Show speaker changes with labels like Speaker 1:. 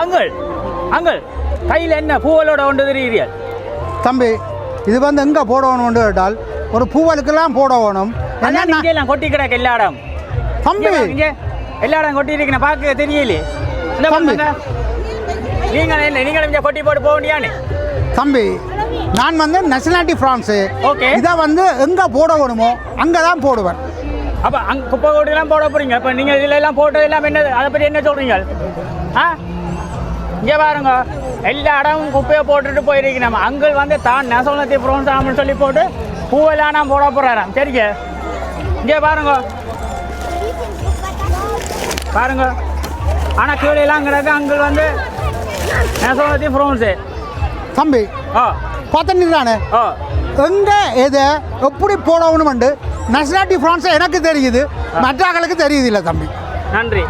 Speaker 1: Uncle uncle. கையில் என்ன பூவலோட கொண்டு தெரியுறீர்கள்
Speaker 2: தம்பி இது வந்து எங்கே போடணும்னு கேட்டால் ஒரு பூவலுக்கெல்லாம் போடணும்.
Speaker 1: அதான்
Speaker 2: என்னன்னா
Speaker 1: இங்கே எல்லாம் கொட்டி கிடக்கு எல்லா இடம்
Speaker 2: தம்பி
Speaker 1: இங்கே எல்லா இடம் கொட்டி இருக்கேன் பார்க்க தெரியலையே இந்த
Speaker 2: தம்பி.
Speaker 1: நீங்கள் என்ன நீங்களும் இங்கே கொட்டி போட்டு போக வேண்டியானே
Speaker 2: தம்பி நான் வந்து நேஷனாலிட்டி ஃப்ரான்ஸு
Speaker 1: ஓகே.
Speaker 2: இதை வந்து எங்கே போடணுமோ அங்கே தான் போடுவேன்.
Speaker 1: அப்போ அங்கே குப்பை கொட்டிலாம் போட போறீங்க. இப்போ நீங்கள் இதில் எல்லாம் போட்டது எல்லாம் என்ன அதை பற்றி என்ன சொல்கிறீங்க ஆ? இங்கே பாருங்க. எல்லா இடமும் குப்பையை போட்டுட்டு போயிருக்கீங்க. நம்ம அங்கிள் வந்து தான் நெசவனத்தை புரோன்சாமன்னு சொல்லி போட்டு பூவெல்லாம் நான் போட போகிறாராம் சரிங்க? இங்கே பாருங்க. பாருங்க. ஆனால் கீழே எல்லாம் கிடக்கு. அங்கிள் வந்து நெசவனத்தை புரோன்ஸு
Speaker 2: தம்பி பார்த்துட்டு தானே
Speaker 1: ஓ
Speaker 2: எங்கே எதை எப்படி போடணுமெண்டு நேஷனாலிட்டி ஃப்ரான்ஸ் எனக்கு தெரியுது. மற்ற ஆளுக்கு தெரியுது இல்லை தம்பி.
Speaker 1: நன்றி.